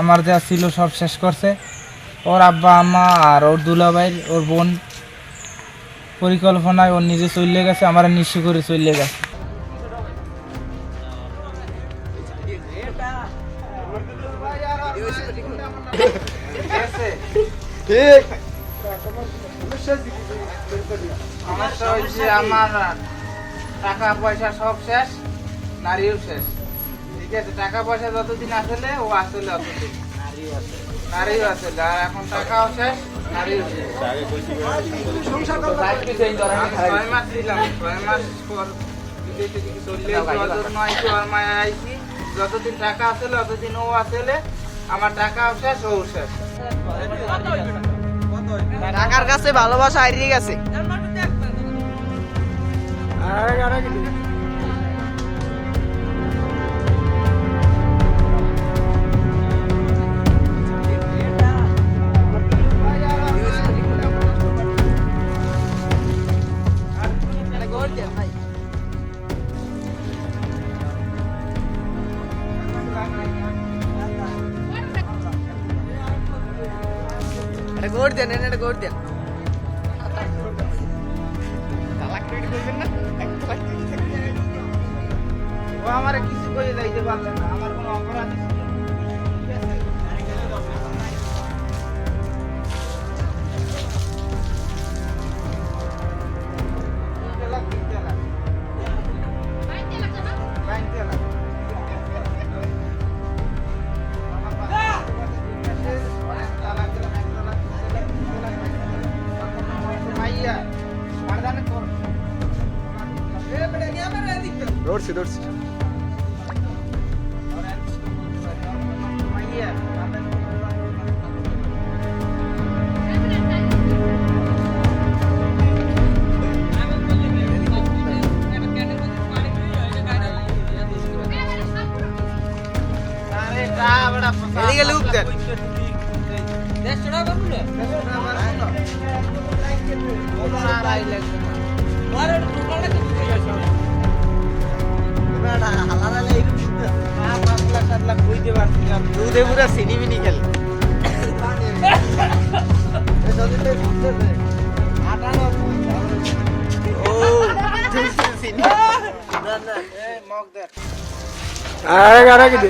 আমার যা ছিল সব শেষ করছে। ওর আব্বা, আম্মা আর ওর দুলাভাই, ওর বোন পরিকল্পনায় ওর নিজে চলে গেছে, আমার নিঃস্ব করে চলে গেছে। আমার টাকা পয়সা সব শেষ, নারীও শেষ। ঠিক আছে টাকা পয়সা যতদিন আসলে ও আসলে অতদিন। নারীও আসলে আর এখন টাকাও শেষ নারীও শেষ। ছয় মাস ছিলাম ছয় মাস পর বিদেশে দিকে চলে এসে ওর ওর মায়া আইছি। যতদিন টাকা আসলে অতদিন ও আসলে আমার টাকাও শেষ ও শেষ। টাকার কাছে ভালোবাসা হারিয়ে গেছে। গোড় দেন এটা গোড় দেন। ও আমার কিছু করে যাইতে পারলে না আমার কোনো অপরাধ ছিল ধরছি ধরছি মাইয়া, মারদানে আরে তা বড়া এদিকে পুরা চিনি খেলে ও চিনি আরে আরে কি দে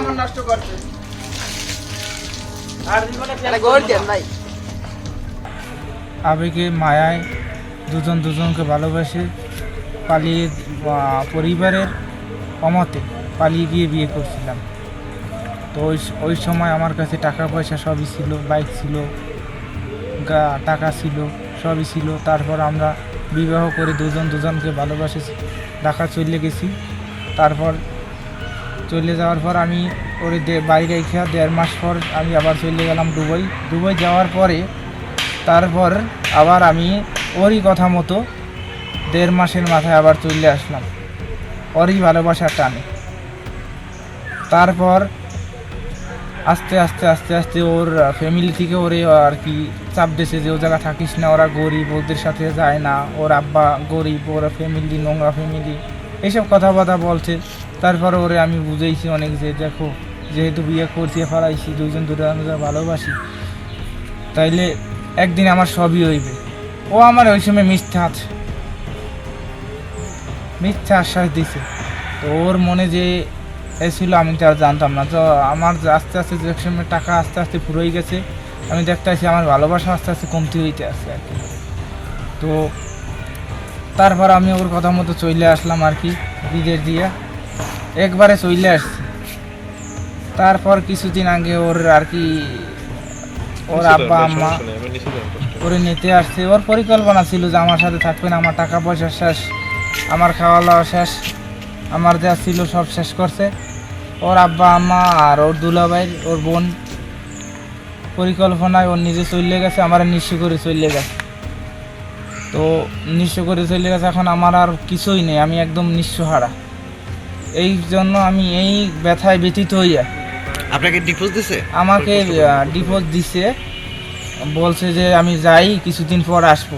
আমার নষ্ট করছে গোড় দেন ভাই। আবেগে, মায়ায় দুজন দুজনকে ভালোবাসে পালিয়ে পরিবারের অমতে পালিয়ে গিয়ে বিয়ে করছিলাম। তো ওই ওই সময় আমার কাছে টাকা পয়সা সবই ছিল, বাইক ছিল, গা- টাকা ছিল, সবই ছিল। তারপর আমরা বিবাহ করে দুজন দুজনকে ভালোবাসে, ঢাকা চলে গেছি। তারপর চলে যাওয়ার পর আমি ওরে বাইরে রেখে দেড় মাস পর আমি আবার চলে গেলাম দুবাই। দুবাই যাওয়ার পরে তারপর আবার আমি ওরই কথা মতো দেড় মাসের মাথায় আবার চলে আসলাম। ওরই ভালোবাসার টানে। তারপর আস্তে আস্তে আস্তে আস্তে ওর ফ্যামিলি থেকে ওরে আর কি চাপ দিয়েছে যে ও জায়গা থাকিস না, ওরা গরিব, ওদের সাথে যায় না, ওর আব্বা গরিব, ওরা ফ্যামিলি নোংরা ফ্যামিলি এইসব কথাবার্তা বলছে। তারপরে ওরে আমি বুঝেইছি অনেক যে দেখো, যেহেতু বিয়ে করছি ফেলাইছি দুজন দুজন ভালোবাসি, তাইলে একদিন আমার সবই হইবে। ও আমার ওই সময় মিথ্যা আছে। মিথ্যা আশ্বাস দিছে। তো ওর মনে যে এসেছিল আমি তো আর জানতাম না। তো আমার আস্তে আস্তে যে সময় টাকা আস্তে আস্তে ফুরোই গেছে, আমি দেখতে আছি আমার ভালোবাসা আস্তে আস্তে কমতি হইতে আসছে আর কি। তো তারপর আমি ওর কথা মতো চলে আসলাম আর কি বিদেশ দিয়ে। একবারে চলে আসছি। তারপর কিছুদিন আগে ওর আর কি ওর আব্বা আম্মা করে নিতে আসছে। ওর পরিকল্পনা ছিল যে আমার সাথে থাকবে না আমার টাকা পয়সা শেষ আমার খাওয়া দাওয়া শেষ আমার যা ছিল সব শেষ করছে। ওর আব্বা আম্মা আর ওর দুলাভাই ওর বোন পরিকল্পনায় ওর নিজে চলে গেছে আমার নিঃস্ব করে চলে গেছে তো নিঃস্ব করে চলে গেছে এখন আমার আর কিছুই নেই আমি একদম নিঃস্ব হারা। এই জন্য আমি এই ব্যথায় ব্যথিত হইয়া আপনাকে ডিপোজ দিছে? আমাকে ডিপোজ দিছে। বলছে যে আমি যাই কিছুদিন পর আসব।